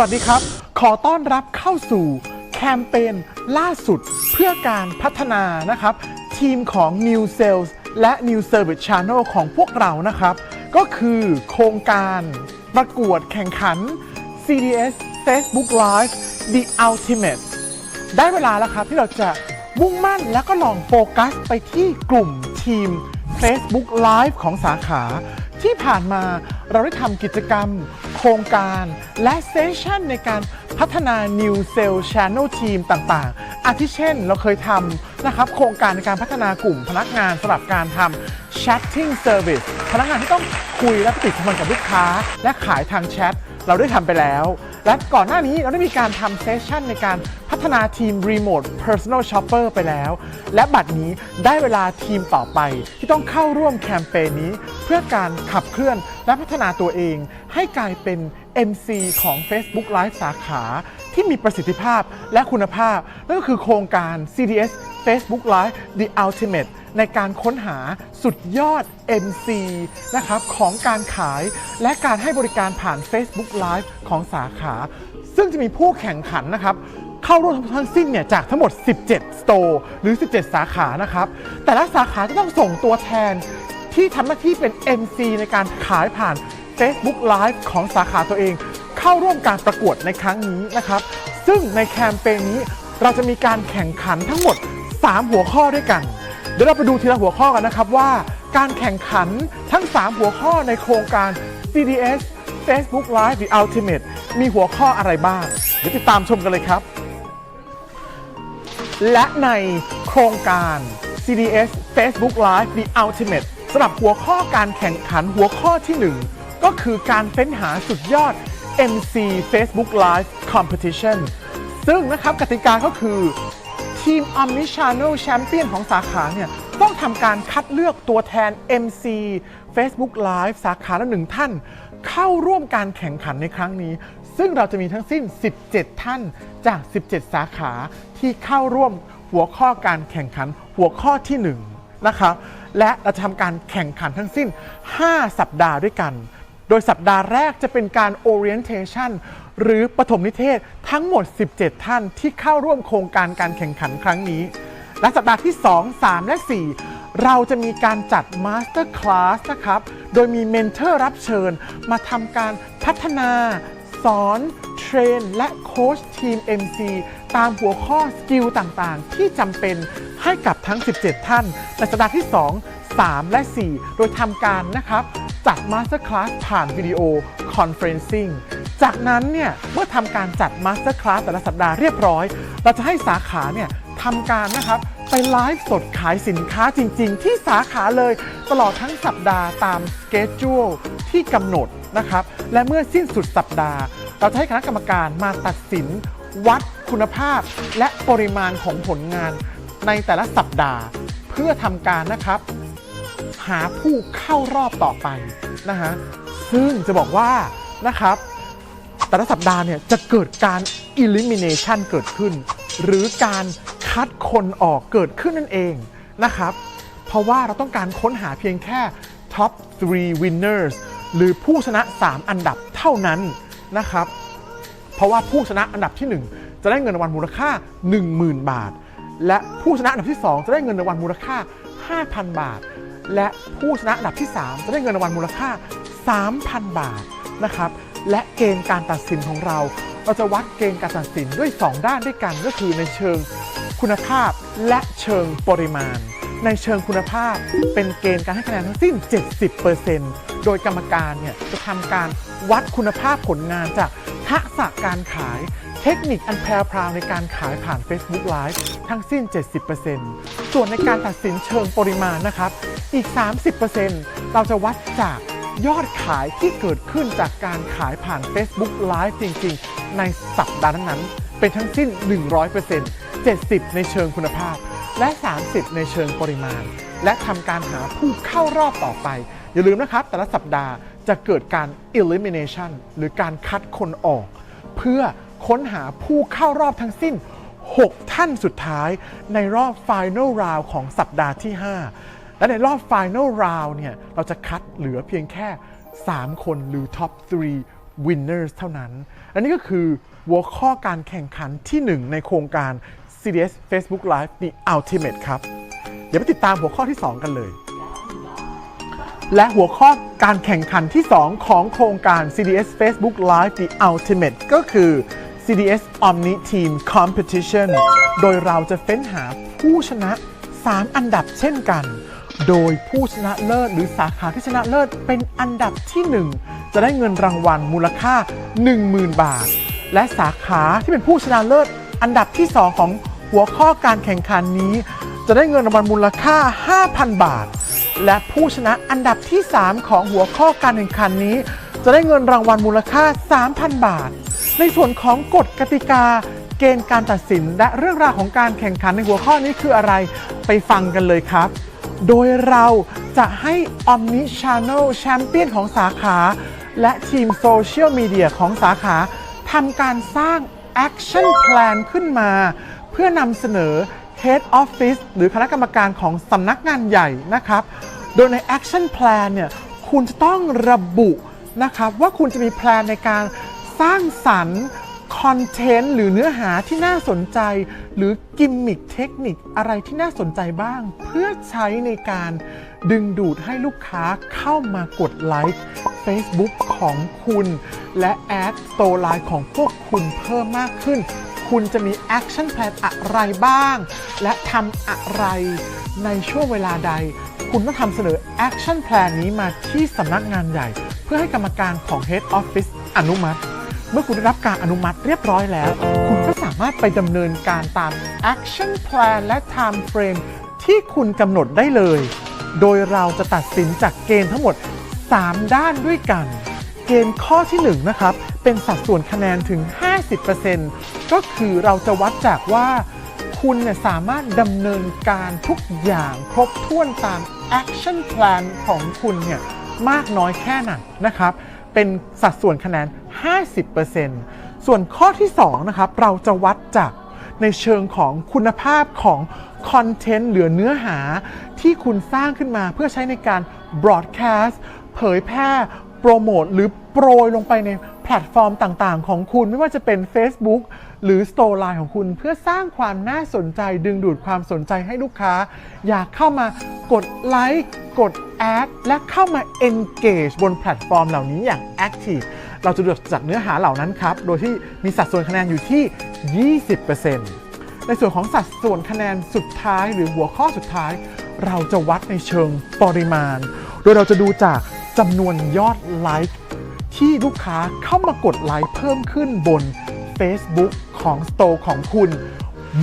วัสดีครับ ขอต้อนรับเข้าสู่แคมเปญล่าสุดเพื่อการพัฒนานะครับ ทีมของ New Sales และ New Service Channel ของพวกเรานะครับ ก็คือโครงการประกวดแข่งขัน CDS Facebook Live The Ultimate ได้เวลาแล้วครับที่เราจะมุ่งมั่นแล้วก็ลองโฟกัสไปที่กลุ่มทีม Facebook Live ของสาขา ที่ผ่านมาเราได้ทำกิจกรรม โครงการและเซสชันในการพัฒนา New Sales Channel Team ต่างๆ อาทิเช่นเราเคยทำนะครับโครงการในการพัฒนากลุ่มพนักงานสำหรับการทำ Chatting Service พนักงานที่ต้องคุยและปฏิสัมพันธ์กับลูกค้า และขายทางแชทเราได้ทำไปแล้ว และก่อนหน้านี้เราได้มีการทำเซสชันในการพัฒนาทีม Remote Personal Shopper ไปแล้ว และบัดนี้ได้เวลาทีมต่อไปที่ต้องเข้าร่วมแคมเปญนี้ เพื่อการขับเคลื่อนและพัฒนาตัวเอง ให้กลายเป็น MC ของ Facebook Live สาขาที่มีประสิทธิภาพและคุณภาพ นั่นก็คือโครงการ CDS Facebook Live The Ultimate ในการค้นหาสุดยอด MC นะครับของการขายและการให้บริการผ่าน Facebook Live ของสาขา ซึ่งจะมีผู้แข่งขันนะครับเข้าร่วมทั้งสิ้นเนี่ยจากทั้งหมด 17สโตร์หรือ 17 สาขานะครับ แต่ละสาขาจะต้องส่งตัวแทนที่ทำหน้าที่เป็น MC ในการขายผ่าน Facebook Live ของสาขาตัวเอง เข้าร่วมการประกวดในครั้งนี้นะครับ ซึ่งในแคมเปญนี้เราจะมีการแข่งขันทั้งหมด 3 หัวข้อด้วยกัน เดี๋ยวเราไปดูทีละหัวข้อกันนะครับว่า การแข่งขันทั้ง 3 หัวข้อในโครงการ CDS Facebook Live The Ultimate มีหัวข้ออะไรบ้าง เดี๋ยวติดตามชมกันเลยครับ และในโครงการ CDS Facebook Live The Ultimate สำหรับหัวข้อการแข่งขันหัวข้อที่ 1 ก็คือการเฟ้นหาสุดยอด MC Facebook Live Competition ซึ่งนะครับกติกาก็คือ ทีม Omnichannel Champion ของสาขาเนี่ยต้องทำการคัดเลือกตัวแทน MC Facebook Live สาขาละหนึ่งท่าน เข้าร่วมการแข่งขันในครั้งนี้ ซึ่งเราจะมีทั้งสิ้น 17 ท่านจาก 17 สาขาที่เข้าร่วมหัวข้อการแข่งขันหัวข้อที่1นะครับและเราจะทำการแข่งขันทั้งสิ้น 5 สัปดาห์ด้วยกัน โดยสัปดาห์แรกจะเป็นการ orientation หรือปฐมนิเทศทั้งหมด 17 ท่านที่เข้าร่วมโครงการการแข่งขันครั้งนี้ และสัปดาห์ที่ 2 3 และ 4 เราจะมีการจัด Master Class นะครับ โดยมีเมนเทอร์รับเชิญ มาทำการพัฒนา สอน เทรน และโค้ชทีม MC ตามหัวข้อสกิลต่างๆ ที่จำเป็นให้กับทั้ง 17 ท่าน ในสัปดาห์ที่ 2 3 และ 4 โดยทำการนะครับ จัด Master Class ผ่านวิดีโอ Conferencing จากนั้นเนี่ยเมื่อทำการจัด Master Class แต่ละสัปดาห์เรียบร้อย เราจะให้สาขาเนี่ยทำการนะครับไปไลฟ์สดขายสินค้าจริง ๆ ที่สาขาเลยตลอดทั้งสัปดาห์ตามสเกจ u l e ที่กำหนดนะครับ และเมื่อสิ้นสุดสัปดาห์ เราจะให้คณะกรรมการมาตัดสิน วัดคุณภาพ และปริมาณของผลงานในแต่ละสัปดาห์ เพื่อทำการนะครับ หาผู้เข้ารอบต่อไปนะฮะซึ่งจะบอกว่านะครับ แต่ละสัปดาห์เนี่ยจะเกิดการ elimination เกิดขึ้น หรือการคัดคนออกเกิดขึ้นนั่นเองนะครับ เพราะว่าเราต้องการค้นหาเพียงแค่ top 3 winners หรือผู้ชนะ 3 อันดับเท่านั้นนะครับ เพราะว่าผู้ชนะอันดับที่ 1 จะได้เงินรางวัลมูลค่า 10,000 บาท และผู้ชนะอันดับที่ 2 จะได้เงินรางวัลมูลค่า 5,000 บาท และผู้ชนะอันดับที่ 3 จะได้เงินรางวัลมูลค่า 3,000 บาทนะครับ และเกณฑ์การตัดสินของเรา เราจะวัดเกณฑ์การตัดสินด้วย 2 ด้านด้วยกันก็คือในเชิงคุณภาพและเชิงปริมาณ ในเชิงคุณภาพเป็นเกณฑ์การให้คะแนนทั้งสิ้น 70%โดยกรรมการเนี่ยจะทำการวัดคุณภาพผลงานจากทักษะการขายเทคนิคอันแพรพราวในการขายผ่าน Facebook Live ทั้งสิ้น 70%ส่วนในการตัดสินเชิงปริมาณนะครับ อีก 30%เราจะวัดจากยอดขายที่เกิดขึ้นจากการขายผ่าน Facebook Live จริง ๆ ในสัปดาห์นั้นๆเป็นทั้งสิ้น 100% 70 ในเชิงคุณภาพ และ 30 ในเชิงปริมาณ และทำการหาผู้เข้ารอบต่อไป อย่าลืมนะครับ แต่ละสัปดาห์จะเกิดการ elimination หรือการคัดคนออก เพื่อค้นหาผู้เข้ารอบทั้งสิ้น 6 ท่านสุดท้ายในรอบ Final Round ของสัปดาห์ที่ 5 และในรอบ Final Round เนี่ยเราจะคัดเหลือเพียงแค่ 3 คนหรือ Top 3 winners เท่านั้นและนี่ก็คือหัวข้อการแข่งขันที่ 1 ในโครงการ CDS Facebook Live The Ultimate ครับ เดี๋ยวไปติดตามหัวข้อที่ 2 กันเลย และหัวข้อการแข่งขันที่ 2 ของโครงการ CDS Facebook Live The Ultimate ก็คือ CDS Omni Team Competition โดยเราจะเฟ้นหาผู้ชนะ 3 อันดับเช่นกัน โดยผู้ชนะเลิศหรือสาขาที่ชนะเลิศเป็นอันดับที่ 1 จะได้เงินรางวัลมูลค่า 10,000 บาท และสาขาที่เป็นผู้ชนะเลิศอันดับที่ 2 ของหัวข้อการแข่งขันนี้ จะได้เงินรางวัลมูลค่า 5,000 บาท และผู้ชนะอันดับที่ 3 ของหัวข้อการแข่งขันนี้ จะได้เงินรางวัลมูลค่า 3,000 บาท ในส่วนของกฎกติกาเกณฑ์การตัดสินและเรื่องราวของการแข่งขันในหัวข้อนี้คืออะไร ไปฟังกันเลยครับ โดยเราจะให้ Omni Channel Champion ของสาขา และทีมโซเชียลมีเดียของสาขาทำการสร้าง Action Plan ขึ้นมา เพื่อนำเสนอ Head Office หรือคณะกรรมการของสำนักงานใหญ่นะครับ โดยใน Action Plan เนี่ยคุณจะต้องระบุนะครับว่าคุณจะมีแพลนในการสร้างสรรค์ คอนเทนต์หรือเนื้อหาที่น่าสนใจ หรือกิมมิคเทคนิคอะไรที่น่าสนใจบ้าง เพื่อใช้ในการดึงดูดให้ลูกค้าเข้ามากดไลค์ Facebook ของคุณ และแอด Store Line ของพวกคุณเพิ่มมากขึ้น คุณจะมี Action Plan อะไรบ้าง และทำอะไรในช่วงเวลาใด คุณต้องทำเสนอ Action Plan นี้มาที่สำนักงานใหญ่ เพื่อให้กรรมการของ Head Office อนุมัติ เมื่อคุณได้รับการอนุมัติเรียบร้อยแล้ว คุณก็สามารถไปดำเนินการตาม Action Plan และ Time Frame ที่คุณกำหนดได้เลย โดยเราจะตัดสินจากเกณฑ์ทั้งหมด 3 ด้านด้วยกัน เกณฑ์ข้อที่1นะครับ เป็นสัดส่วนคะแนนถึง 50%ก็คือเราจะวัดจากว่า คุณเนี่ยสามารถดำเนินการทุกอย่างครบถ้วนตาม Action Plan ของคุณเนี่ยมากน้อยแค่ไหนนะครับ เป็นสัดส่วนคะแนน 50%ส่วนข้อที่2นะครับเราจะวัดจากในเชิงของคุณภาพของคอนเทนต์หรือเนื้อหาที่คุณสร้างขึ้นมาเพื่อใช้ในการ broadcast เผยแพร่โปรโมทหรือโปรยลงไปในแพลตฟอร์มต่างๆ ของคุณไม่ว่าจะเป็น Facebook หรือ Store Line ของคุณ เพื่อสร้างความน่าสนใจดึงดูดความสนใจให้ลูกค้า อยากเข้ามากดไลค์กดแอดและเข้ามา engage บนแพลตฟอร์มเหล่านี้อย่าง active เราจะเลือกจากเนื้อหาเหล่านั้นครับ โดยที่มีสัดส่วนคะแนนอยู่ที่ 20%ในส่วนของสัดส่วนคะแนนสุดท้ายหรือหัวข้อสุดท้าย เราจะวัดในเชิงปริมาณ โดยเราจะดูจากจำนวนยอดไลค์ที่ลูกค้าเข้ามากดไลค์เพิ่มขึ้นบน Facebook ของ Store ของคุณ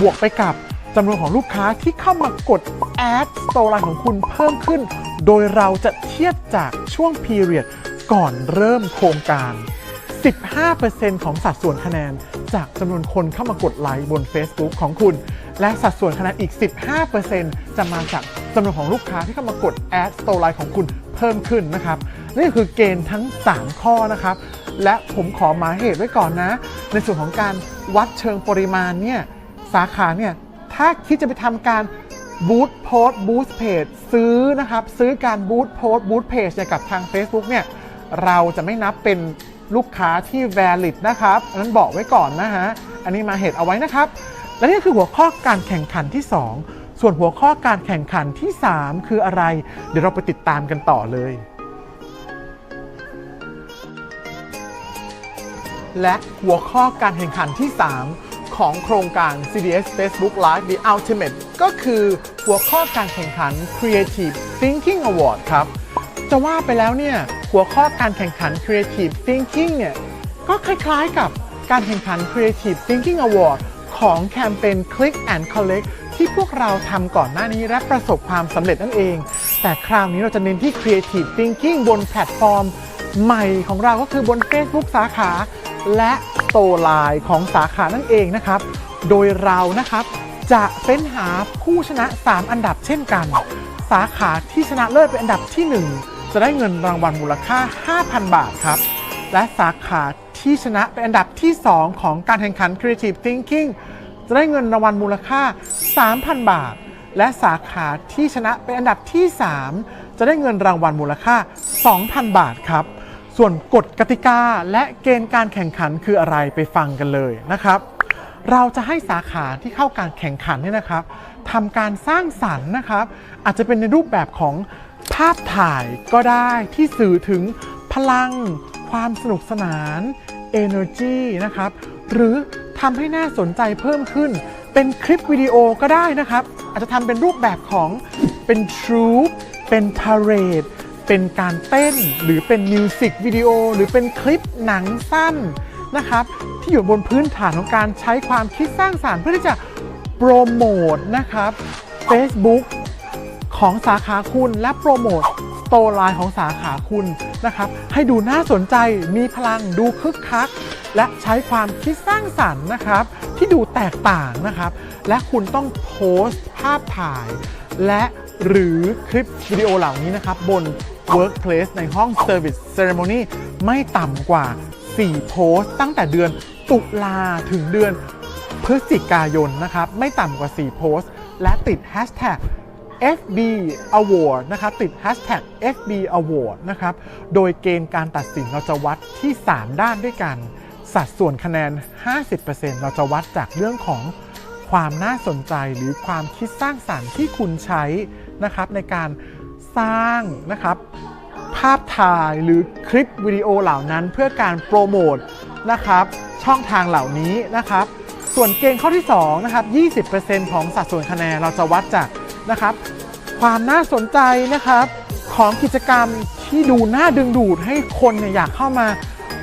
บวกไปกับจำนวนของลูกค้าที่เข้ามากดแอด Store Line ของคุณเพิ่มขึ้น โดยเราจะเทียบจากช่วง period ก่อนเริ่มโครงการ 15%ของสัดส่วนคะแนน จากจำนวนคนเข้ามากดไลค์บน Facebook ของคุณ และสัดส่วนคะแนนอีก 15%จะมาจากจำนวนของลูกค้าที่เข้ามากดแอด Store Line ของคุณเพิ่มขึ้นนะครับ นี่คือเกณฑ์ทั้ง 3 ข้อนะครับ และผมขอหมายเหตุไว้ก่อนนะ ในส่วนของการวัดเชิงปริมาณเนี่ยสาขาเนี่ยถ้าคิดจะไปทำการบูตโพสบูสเพจซื้อนะครับ ซื้อการบูตโพสบูตเพจเนี่ยกับทาง Facebook เนี่ย เราจะไม่นับเป็นลูกค้าที่ valid นะครับอันนั้นบอกไว้ก่อนนะฮะ อันนี้มาเหตุเอาไว้นะครับ และนี่คือหัวข้อการแข่งขันที่ 2 ส่วนหัวข้อการแข่งขันที่ 3 คืออะไร เดี๋ยวเราไปติดตามกันต่อเลย และหัวข้อการแข่งขันที่ 3 ของโครงการ CDS Facebook Live The Ultimate ก็คือหัวข้อการแข่งขัน Creative Thinking Award ครับ จะว่าไปแล้วเนี่ย หัวข้อการแข่งขัน Creative Thinking เนี่ยก็คล้ายๆกับการแข่งขัน Creative Thinking Award ของแคมเปญ Click and Collect ที่พวกเราทำก่อนหน้านี้และประสบความสำเร็จนั่นเอง แต่คราวนี้เราจะเน้นที่ Creative Thinking บนแพลตฟอร์มใหม่ของเราก็คือบน Facebook สาขา และ Store Line ของสาขานั่นเองนะครับ โดยเรานะครับจะเฟ้นหาผู้ชนะ 3 อันดับเช่นกัน สาขาที่ชนะเลิศเป็นอันดับที่ 1 จะได้เงินรางวัลมูลค่า 5,000 บาทครับ และสาขาที่ชนะเป็นอันดับที่ 2 ของการแข่งขัน Creative Thinking จะได้เงินรางวัลมูลค่า 3,000 บาท และสาขาที่ชนะเป็นอันดับที่ 3 จะได้เงินรางวัลมูลค่า 2,000 บาทครับ ส่วนกฎกติกาและเกณฑ์การแข่งขันคืออะไรไปฟังกันเลยนะครับ เราจะให้สาขาที่เข้าการแข่งขันเนี่ยนะครับทำการสร้างสรรค์นะครับ อาจจะเป็นในรูปแบบของ ภาพถ่ายก็ได้ที่สื่อถึงพลัง ความสนุกสนาน energy นะครับ หรือทำให้น่าสนใจเพิ่มขึ้น เป็นคลิปวิดีโอก็ได้นะครับ อาจจะทำเป็นรูปแบบของเป็นทรูปเป็นพาเรดเป็นการเต้นหรือเป็นมิวสิกวิดีโอหรือเป็นคลิปหนังสั้นนะครับ ที่อยู่บนพื้นฐานของการใช้ความคิดสร้างสารรค์เพื่อที่จะโปรโมทนะครับ Facebook ของสาขาคุณและโปรโมทสโตร์ไลน์ของสาขาคุณนะครับ ให้ดูน่าสนใจมีพลังดูคึกคัก และใช้ความคิดสร้างสรรค์นะครับ ที่ดูแตกต่างนะครับ และคุณต้องโพสต์ภาพถ่าย และหรือคลิปวิดีโอเหล่านี้นะครับ บน Workplace ในห้อง Service Ceremony ไม่ต่ำกว่า 4 โพสต์ตั้งแต่เดือนตุลาถึงเดือนพฤศจิกายนนะครับ ไม่ต่ำกว่า 4 โพสต์ และติด Hashtag FB Award นะครับติด Hashtag FB Award นะครับ โดยเกณฑ์การตัดสินเราจะวัดที่ 3 ด้านด้วยกัน สัดส่วนคะแนน 50%เราจะวัดจากเรื่องของความน่าสนใจหรือความคิดสร้างสรรค์ที่คุณใช้นะครับในการสร้างนะครับภาพถ่ายหรือคลิปวิดีโอเหล่านั้นเพื่อการโปรโมทนะครับช่องทางเหล่านี้นะครับ ส่วนเกณฑ์ข้อที่2นะครับ 20%ของสัดส่วนคะแนนเราจะวัดจาก นะครับ ความน่าสนใจนะครับ ของกิจกรรมที่ดูน่าดึงดูดให้คนเนี่ยอยากเข้ามา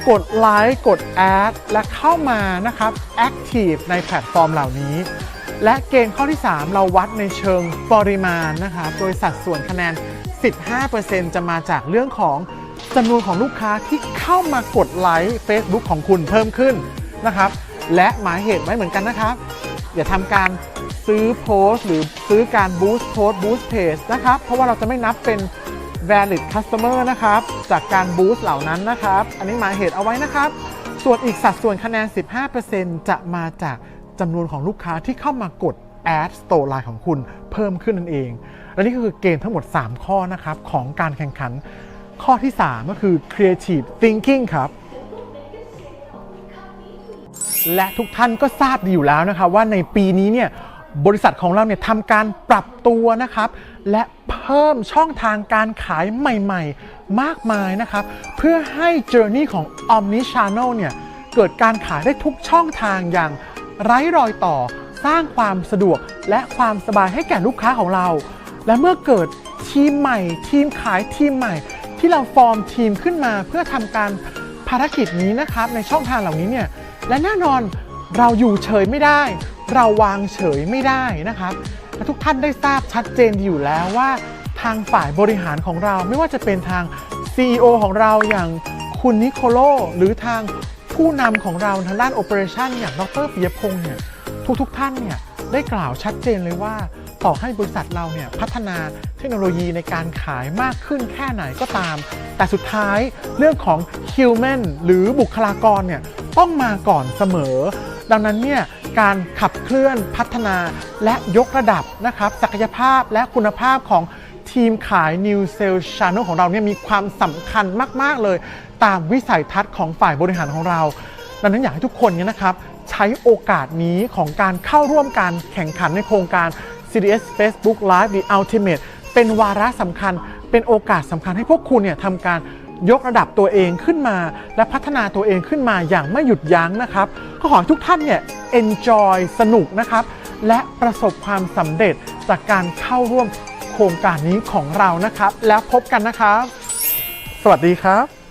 กดไลค์กดแอดและเข้ามานะครับ Active ในแพลตฟอร์มเหล่านี้ และเกณฑ์ข้อที่ 3 เราวัดในเชิงปริมาณนะครับ โดยสัดส่วนคะแนน 15%จะมาจากเรื่องของจำนวนของลูกค้าที่เข้ามากดไลค์ Facebook ของคุณเพิ่มขึ้นนะครับ และหมายเหตุไว้เหมือนกันนะครับ อย่าทำการ ซื้อโพสต์หรือซื้อการบูสต์โพสต์บูสต์เพจนะครับ เพราะว่าเราจะไม่นับเป็น valid customer นะครับ จากการบูสต์เหล่านั้นนะครับ อันนี้หมายเหตุเอาไว้นะครับ ส่วนอีกสัดส่วนคะแนน 15%จะมาจากจำนวนของลูกค้าที่เข้ามากด Ad Store Line ของคุณเพิ่มขึ้นนั่นเอง และนี่ก็คือเกณฑ์ทั้งหมด 3 ข้อนะครับของการแข่งขัน ข้อที่ 3 ก็คือ Creative Thinking ครับ และทุกท่านก็ทราบดีอยู่แล้วนะครับว่าในปีนี้เนี่ย บริษัทของเราเนี่ยทำการปรับตัวนะครับ และเพิ่มช่องทางการขายใหม่ๆ มากมายนะครับ เพื่อให้ Journey ของ Omni Channel เนี่ยเกิดการขายได้ทุกช่องทางอย่างไร้รอยต่อสร้างความสะดวกและความสบายให้แก่ลูกค้าของเรา และเมื่อเกิดทีมใหม่ ทีมขายทีมใหม่ ที่เราฟอร์มทีมขึ้นมาเพื่อทำการภารกิจนี้นะครับในช่องทางเหล่านี้เนี่ยและแน่นอนเราอยู่เฉยไม่ได้ เราวางเฉยไม่ได้นะครับและทุกท่านได้ทราบชัดเจนอยู่แล้วว่า ทางฝ่ายบริหารของเราไม่ว่าจะเป็นทาง CEO ของเราอย่างคุณนิโคโลหรือทางผู้นำของเราทางด้านโอเปอเรชันอย่างดรปิยพงศ์เนี่ยทุกๆท่านเนี่ยได้กล่าวชัดเจนเลยว่าต่อให้บริษัทเราเนี่ยพัฒนาเทคโนโลยีในการขายมากขึ้นแค่ไหนก็ตาม แต่สุดท้ายเรื่องของ human หรือบุคลากรเนี่ยต้องมาก่อนเสมอ ดังนั้นเนี่ยการขับเคลื่อนพัฒนาและยกระดับนะครับศักยภาพและคุณภาพของทีมขาย New Sales Channel ของเราเนี่ยมีความสำคัญมาก ๆ เลย ตามวิสัยทัศน์ของฝ่ายบริหารของเรา ดังนั้นอยากให้ทุกคนเนี่ยนะครับ ใช้โอกาสนี้ของการเข้าร่วมการแข่งขันในโครงการ CDS Facebook Live The Ultimate เป็นวาระสำคัญ เป็นโอกาสสำคัญให้พวกคุณเนี่ยทำการ ยกระดับตัวเองขึ้นมา และพัฒนาตัวเองขึ้นมาอย่างไม่หยุดยั้งนะครับก็ขอให้ทุกท่านเนี่ย enjoy สนุกนะครับ และประสบความสำเร็จจากการเข้าร่วมโครงการนี้ของเรานะครับ แล้วพบกันนะครับ สวัสดีครับ